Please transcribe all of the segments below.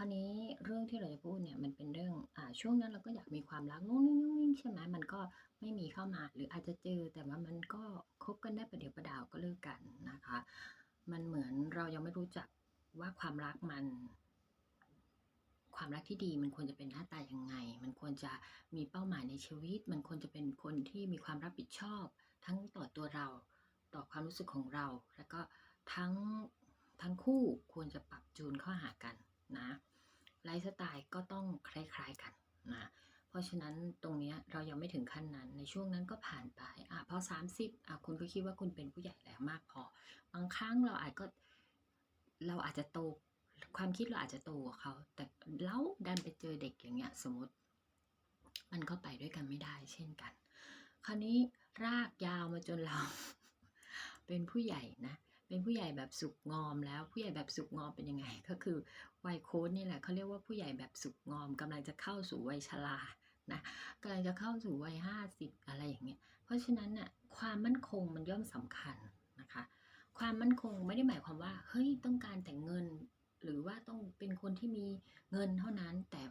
คราวนี้เรื่องที่เราจะพูดเนี่ยมันเป็นเรื่องอ่าช่วงนั้นเราก็อยากมีความรักงุ้งงิ้งงุ้งงิ้งใช่ไหมมันก็ไม่มีเข้ามาหรืออาจจะเจอ แต่ว่ามันก็คบกันได้ประเดี๋ยวประดาวก็เลิกกันนะคะ มันเหมือนเรายังไม่รู้จักว่าความรักมัน ความรักที่ดีมันควรจะเป็นหน้าตายังไง มันควรจะมีเป้าหมายในชีวิต มันควรจะเป็นคนที่มีความรับผิดชอบ ทั้งต่อตัวเราต่อความรู้สึกของเรา แล้วก็ทั้งทั้งคู่ควรจะปรับจูนเข้าหากันนะ ไลฟ์สไตล์ก็ต้องคล้ายๆกันนะเพราะฉะนั้นตรงนี้เรายังไม่ถึงขั้นนั้น ในช่วงนั้นก็ผ่านไปอะพอ 30อะคุณก็คิดว่าคุณเป็นผู้ใหญ่แล้วมากพอ บางครั้งเราอาจก็เราอาจจะโตความคิดเราอาจจะโตกว่าเขา แต่เราดันไปเจอเด็กอย่างเงี้ยสมมติ มันก็ไปด้วยกันไม่ได้ เช่นกัน คราวนี้รากยาวมาจนเรา เป็นผู้ใหญ่นะ เป็นผู้ใหญ่แบบสุกงอมแล้วผู้ใหญ่แบบสุกงอมเป็นยังไง ก็คือวัยโค้ดนี่แหละเขาเรียกว่าผู้ใหญ่แบบสุกงอมกำลังจะเข้าสู่วัยชรานะกำลังจะเข้าสู่วัยห้าสิบอะไรอย่างเงี้ยเพราะฉะนั้นน่ะความมั่นคงมันย่อมสำคัญนะคะ ความมั่นคงไม่ได้หมายความว่าเฮ้ยต้องการแต่เงิน หรือว่าต้องเป็นคนที่มีเงินเท่านั้น แต่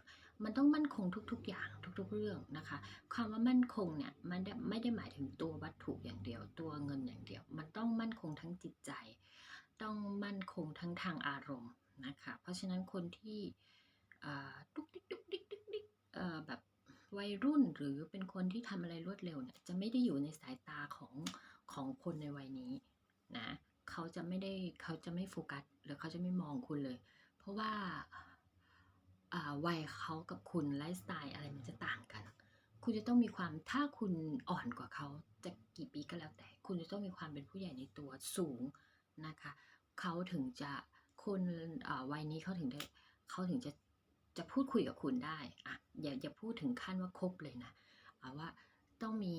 มันต้องมั่นคงทุก ๆ อย่างทุก ๆ เรื่องนะคะความว่ามั่นคงเนี่ยมันไม่ได้หมายถึงตัววัตถุอย่างเดียว ตัวเงินอย่างเดียว มันต้องมั่นคง ทั้งจิตใจ ต้องมั่นคงทั้งทางอารมณ์นะคะ เพราะฉะนั้นคนที่ดุกดิกดุกดิกดุกดิกแบบวัยรุ่นหรือเป็นคนที่ทำอะไรรวดเร็วเนี่ยจะไม่ได้อยู่ในสายตาของของคนในวัยนี้นะเขาจะไม่ได้เขาจะไม่โฟกัสหรือเขาจะไม่มองคุณเลย เพราะว่าอ่าวัยเขากับคุณไลฟ์สไตล์อะไรมันจะต่างกัน คุณจะต้องมีความถ้าคุณอ่อนกว่าเขาจะกี่ปีก็แล้วแต่ คุณจะต้องมีความเป็นผู้ใหญ่ในตัวสูงนะคะเขาถึงจะคนวัยนี้เขาถึงได้เขาถึงจะจะพูดคุยกับคุณได้อะอย่าอย่าพูดถึงขั้นว่าคบเลยนะเอาว่าต้องมี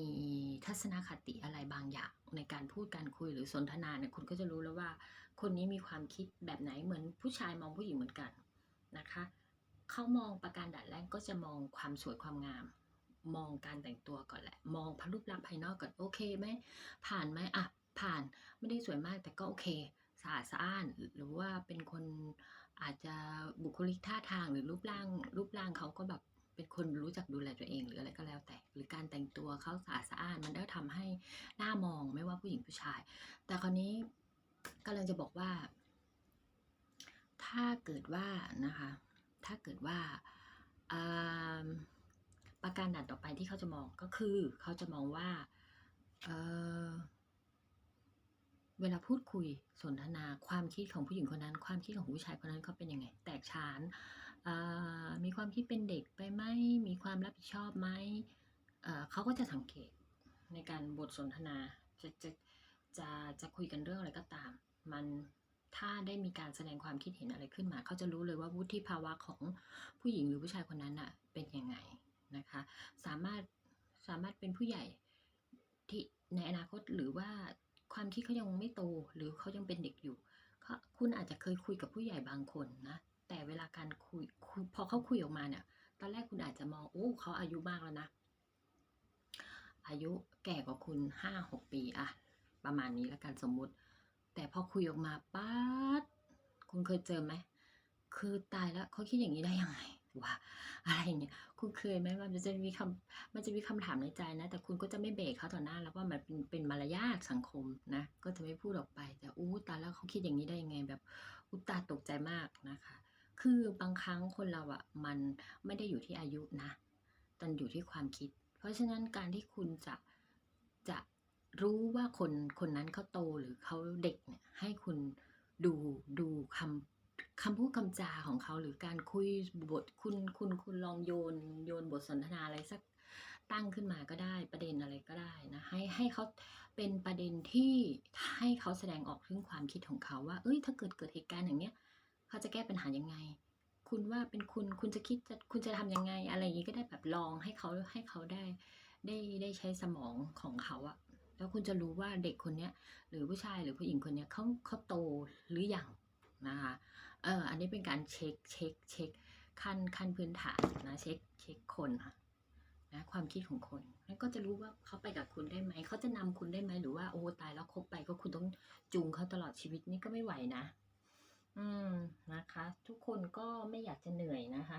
ทัศนคติอะไรบางอย่างในการพูดการคุยหรือสนทนาเนี่ยคุณก็จะรู้แล้วว่า คนนี้มีความคิดแบบไหนเหมือนผู้ชายมองผู้หญิงเหมือนกันนะคะเขามองประการด่านแรกก็จะมองความสวยความงาม มองการแต่งตัวก่อนแหละ มองพรูปลักษณ์ภายนอกก่อนโอเคไหมผ่านไหมอะผ่านไม่ได้สวยมากแต่ก็โอเคสะอาดสะอ้านหรือว่าเป็นคนอาจจะบุคลิกท่าทางหรือรูปร่างรูปร่างเขาก็แบบเป็นคนรู้จักดูแลตัวเองหรืออะไรก็แล้วแต่ หรือการแต่งตัวเขาสะอาดสะอ้านมันได้ทำให้หน้ามองไม่ว่าผู้หญิงผู้ชาย แต่คราวนี้กำลังจะบอกว่า ถ้าเกิดว่านะคะ ถ้าเกิดว่าอ่า ประการด่านต่อไปที่เขาจะมองก็คือ เขาจะมองว่าเเวลาพูดคุยสนทนาความคิดของผู้หญิงคนนั้น ความคิดของผู้ชายคนนั้นเขาเป็นยังไง แตกฉานมีความคิดเป็นเด็กไปไหมมีความรับผิดชอบไหมเเขาก็จะสังเกตในการบทสนทนาจะจะจะจะคุยกันเรื่องอะไรก็ตาม มันถ้าได้มีการแสดงความคิดเห็นอะไรขึ้นมา เขาจะรู้เลยว่าวุฒิภาวะของผู้หญิงหรือผู้ชายคนนั้นน่ะเป็นยังไง สามารถสามารถเป็นผู้ใหญ่ที่ในอนาคตหรือว่าความคิดเขายังไม่โตหรือเขายังเป็นเด็กอยู่คุณอาจจะเคยคุยกับผู้ใหญ่บางคนนะแต่เวลาการคุยคุยพอเขาคุยออกมาเนี่ยตอนแรกคุณอาจจะมองโอ้เขาอายุมากแล้วนะ อายุแก่กว่าคุณห้าหกปีอะประมาณนี้แล้วกันสมมุติ แต่พอคุยออกมาป๊าดคุณเคยเจอไหมคือตายแล้วเขาคิดอย่างนี้ได้ยังไง วะอะไรเงี้ยคุณเคยไหมว่ามันจะมีคำมันจะมีคำถามในใจนะ แต่คุณก็จะไม่เบรกเขาต่อหน้า แล้วว่ามันเป็นเป็นมารยาทสังคมนะ ก็จะไม่พูดออกไป แต่อู้ตาแล้วเขาคิดอย่างนี้ได้ยังไงแบบอุยตาตกใจมากนะคะ คือบางครั้งคนเราอะมันไม่ได้อยู่ที่อายุนะแต่อยู่ที่ความคิด เพราะฉะนั้นการที่คุณจะจะรู้ว่าคนคนนั้นเขาโตหรือเขาเด็กเนี่ยให้คุณดูดูคำ คำพูดคำจาของเขาหรือการคุยบทคุณคุณคุณลองโยนโยนบทสนทนาอะไรสักตั้งขึ้นมาก็ได้ประเด็นอะไรก็ได้นะให้ให้เขาเป็นประเด็นที่ให้เขาแสดงออกถึงความคิดของเขาว่า เอ้ยถ้าเกิดเกิดเหตุการณ์อย่างเนี้ยเขาจะแก้ปัญหายังไง คุณว่าเป็นคุณคุณจะคิดจะคุณจะทำยังไง อะไรอย่างนี้ก็ได้แบบลองให้เขาให้เขาได้ได้ได้ใช้สมองของเขาอะแล้วคุณจะรู้ว่าเด็กคนเนี้ยหรือผู้ชายหรือผู้หญิงคนเนี้ยเขาเขาโตหรือยังนะคะ เอออันนี้เป็นการเช็คเช็คเช็คขั้นขั้นพื้นฐานนะเช็คเช็คคนค่ะนะความคิดของคนแล้วก็จะรู้ว่าเขาไปกับคุณได้ไหม เขาจะนำคุณได้ไหมหรือว่าโอ้ตายแล้วคบไปก็คุณต้องจูงเขาตลอดชีวิตนี่ก็ไม่ไหวนะ อืมนะคะ ทุกคนก็ไม่อยากจะเหนื่อยนะคะ